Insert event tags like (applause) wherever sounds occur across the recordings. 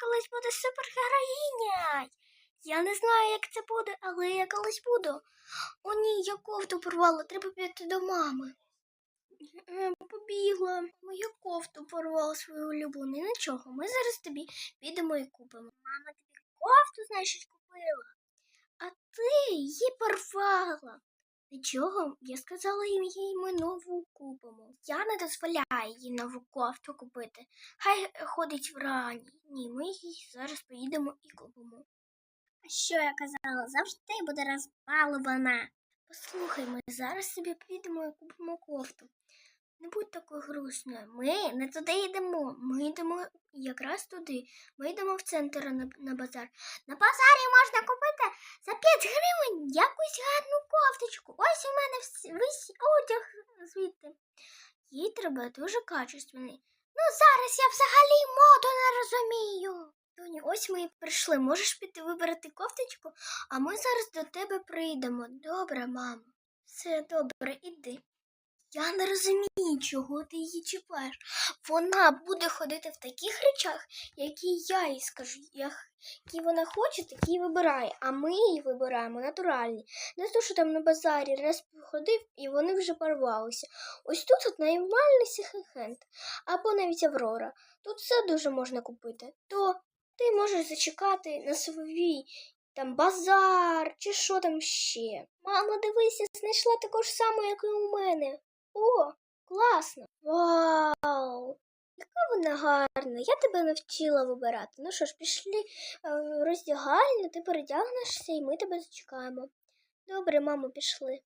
колись буду супергероїня. Я не знаю, як це буде, але я колись буду. О ні, я кофту порвала, треба піти до мами. Е, Побігла, моя кофту порвала свою улюблену. Нічого, ми зараз тобі підемо і купимо. Мама тобі кофту, значить, купила. А ти її порвала. Нічого, я сказала їм їй ми нову купимо. Я не дозволяю їй нову кофту купити. Хай ходить врані. Ні, ми їй зараз поїдемо і купимо. А що я казала, завжди буде розбалована. Послухай, ми зараз собі підемо і купимо кофту. Не будь такою грустною. Ми не туди йдемо. Ми йдемо якраз туди. Ми йдемо в центр на, на базар. На базарі можна купити за 5 гривень якусь гарну кофточку. Ось у мене весь одяг звідти. Їй треба дуже качественний. Ну зараз я взагалі моду не розумію. Тоні, ось ми і прийшли. Можеш піти вибрати кофточку, а ми зараз до тебе прийдемо. Добре, мамо. Все добре, іди. Я не розумію, чого ти її чіпаєш. Вона буде ходити в таких речах, які я їй скажу. Які вона хоче, такі й вибирає. А ми її вибираємо натуральні. Не то, що там на базарі раз походив і вони вже порвалися. Ось тут от нормальний секонд-хенд, або навіть Аврора. Тут все дуже можна купити. То ти можеш зачекати на свій там базар чи що там ще. Мама, дивися, знайшла таку ж саму, як і у мене. О, класно. Вау! Яка вона гарна. Я тебе навчила вибирати. Ну що ж, пішли е, в роздягальню, ти передягнешся і ми тебе зачекаємо. Добре, мамо, пішли.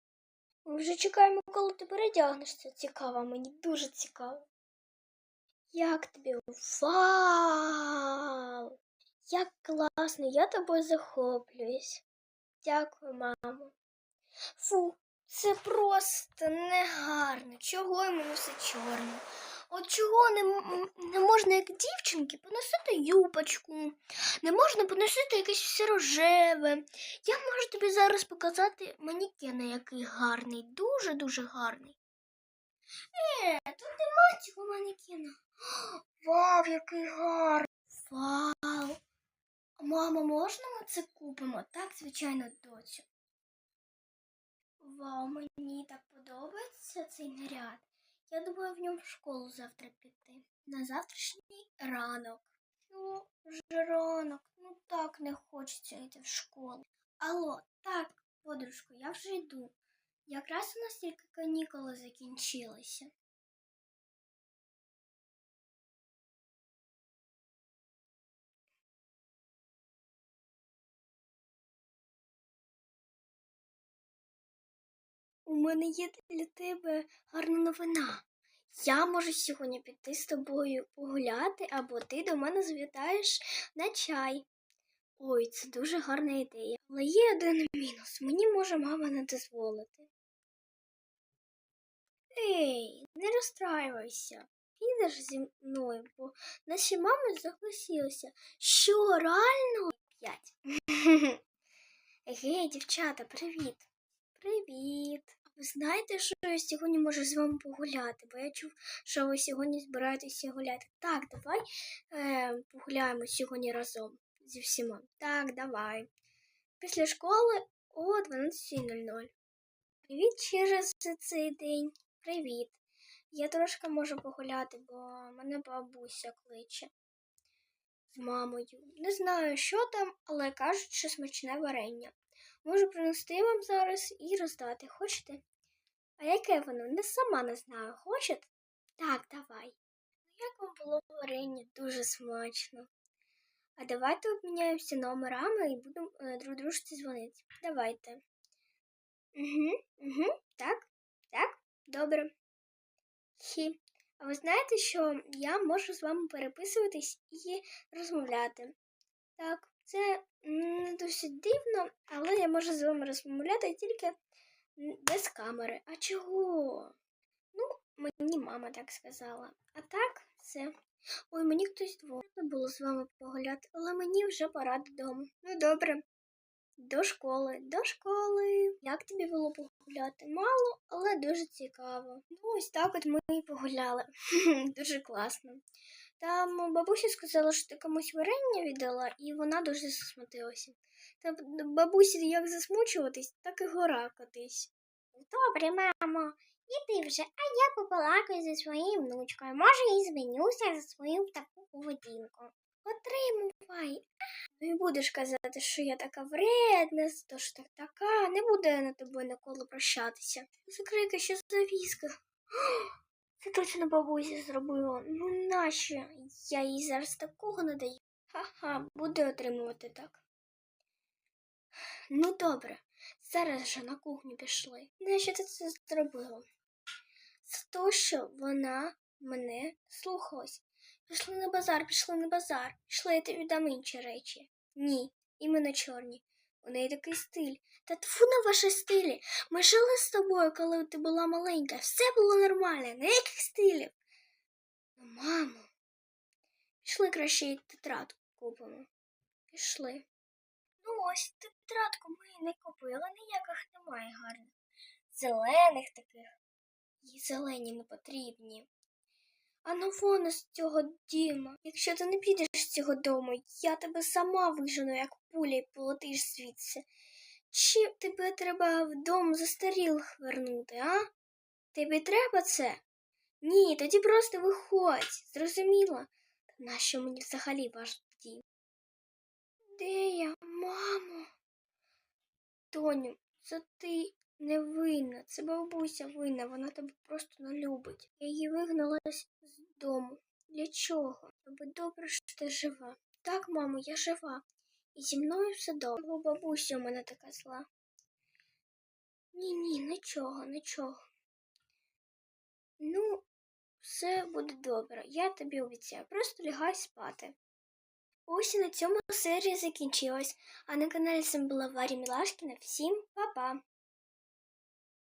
Ми вже чекаємо, коли ти передягнешся. Цікаво, мені дуже цікаво. Як тобі? Вау! Як класно, я тобою захоплююсь. Дякую, мамо. Фу, це просто негарно. Чого йому все чорне? От чого не, не можна, як дівчинки, поносити юбочку, не можна поносити якесь все рожеве. Я можу тобі зараз показати манікена, який гарний, дуже-дуже гарний. Е, тут нема цього манекена. Вау, який гарний. Вау. Мама, можна ми це купимо? Так, звичайно, доцю. Вау, мені так подобається цей наряд. Я думаю в ньому в школу завтра піти. На завтрашній ранок. Ну, вже ранок. Ну так не хочеться йти в школу. Алло, так, подружко, я вже йду. Якраз у нас тільки канікули закінчилися. Мене є для тебе гарна новина. Я можу сьогодні піти з тобою погуляти, або ти до мене завітаєш на чай. Ой, це дуже гарна ідея. Але є один мінус. Мені може мама не дозволити. Ей, не розстраювайся. Підеш зі мною, бо наші мами загласилися. Що, реально? П'ять. (laughs) Гей, дівчата, привіт. Привіт. Ви знаєте, що я сьогодні можу з вами погуляти? Бо я чув, що ви сьогодні збираєтеся гуляти. Так, давай е, погуляємо сьогодні разом зі всіма. Так, давай. Після школи о 12.00. Привіт через цей день. Привіт. Я трошки можу погуляти, бо мене бабуся кличе з мамою. Не знаю, що там, але кажуть, що смачне варення. Можу принести вам зараз і роздати. Хочете? А яке воно? Не сама не знаю. Хочете? Так, давай. Ну, Як вам було варення? Дуже смачно. А давайте обміняємося номерами і будемо е, друг дружці дзвонити. Давайте. Угу, угу, так, так, добре. Хі. А ви знаєте, що я можу з вами переписуватись і розмовляти? Так, це не досить дивно, але я можу з вами розмовляти тільки без камери. А чого? Ну, мені мама так сказала. А так, все. Ой, мені хтось дзвонив було з вами погуляти, але мені вже пора додому. Ну, добре. До школи, до школи. Як тобі було погуляти? Мало, але дуже цікаво. Ну, ось так от ми і погуляли. (laughs) дуже класно. Там бабуся сказала, що ти комусь варення віддала, і вона дуже засмутилася. Та бабусі як засмучуватись, так і гора котись. Добре, мамо, іди вже, а я побалакаю зі своєю внучкою. Може, і змінюся за свою таку поведінку. Отримувай. Ну і будеш казати, що я така вредна, то ж так така, не буду я на тобою ніколи прощатися. Закрийка, що завіска. (gasps) Це точно бабуся зробила. Ну нащо? Я їй зараз такого не даю. Ха-ха, буде отримувати так. Ну добре, зараз же на кухню пішли. Нащо ти це зробила? За те, що вона мене слухалась. Пішли на базар, пішли на базар. Пішли, я тобі дам інші речі. Ні, іменно чорні. У неї такий стиль. Та тфу на ваші стилі. Ми жили з тобою, коли ти була маленька. Все було нормально. Ніяких стилів. Ну, мамо. Пішли краще й тетрадку купимо. Пішли. Ну ось тетрадку ми не купили, ніяких немає гарних. Зелених таких. Їй зелені не потрібні. А ну вон з цього діма. Якщо ти не підеш з цього дому, я тебе сама вижену, як пуля, і полетиш звідси. Чи тебе треба в застарілих вернути, а? Тобі треба це? Ні, тоді просто виходь, зрозуміла? Та нащо мені взагалі ваш дім? Де я, мамо? Тоню, це ти не винна, це бабуся винна, вона тебе просто не любить. Я її вигнала з дому. Для чого? Аби добре, що ти жива. Так, мамо, я жива. І зі мною все добре. Бо бабуся у мене така зла. Ні, ні, нічого, нічого. Ну, все буде добре. Я тобі обіцяю. Просто лягай спати. Ось і на цьому серія закінчилась. А на каналі з вами була Варя Мілашкіна. Всім па-па!